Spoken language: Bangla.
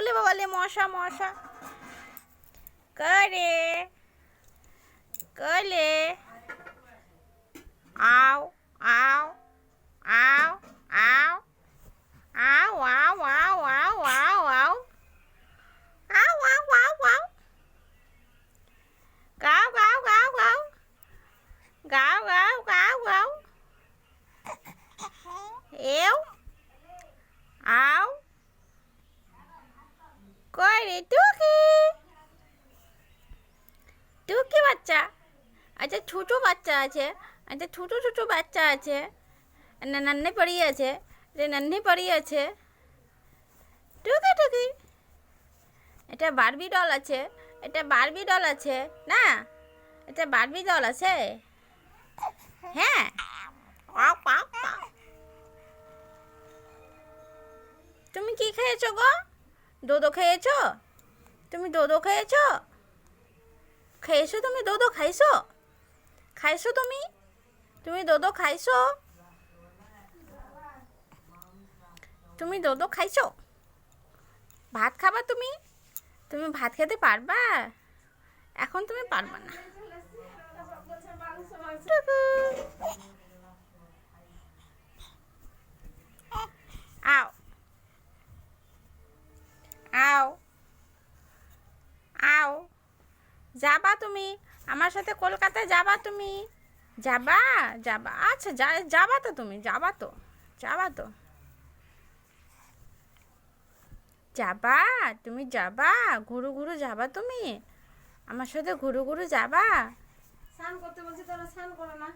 ওলে বাবালে মশা মশা করে কলে আও আও আও আও আও আও আও আও আও আও আও আও আও আও গাও গাও গাও গাও গাও গাও গাও গাও এও আও কই রে টুকি। টুকি বাচ্চা। আচ্ছা ছোটো বাচ্চা আছে। আচ্ছা ছোটো ছোটো বাচ্চা আছে। নান্নে পড়ি আছে। রে নান্নি পড়ি আছে। টুকি টুকি। এটা বারবি ডল আছে। এটা বারবি ডল আছে, না? এটা বারবি ডল আছে? হ্যাঁ। তুমি কি খেয়েছো গো? দোদো খেয়েছ? তুমি দোদো খেয়েছ? খেয়েছো তুমি দোদো খাইছো? খাইছো তুমি? তুমি দোদো খাইছো? তুমি দোদো খাইছো? ভাত খাবা তুমি? তুমি ভাত খেতে পারবা? এখন তুমি পারবা না। যাবা তুমি? আমার সাথে কলকাতায় যাবা তুমি? যাবা? যাবা। আচ্ছা যা, যাবা তো তুমি, যাবা তো যাবা তো। যাবা, তুমি যাবা, ঘুরু ঘুরু যাবা তুমি? আমার সাথে ঘুরু ঘুরু যাবা? স্নান করতে বলছি, তোরা স্নান করো না।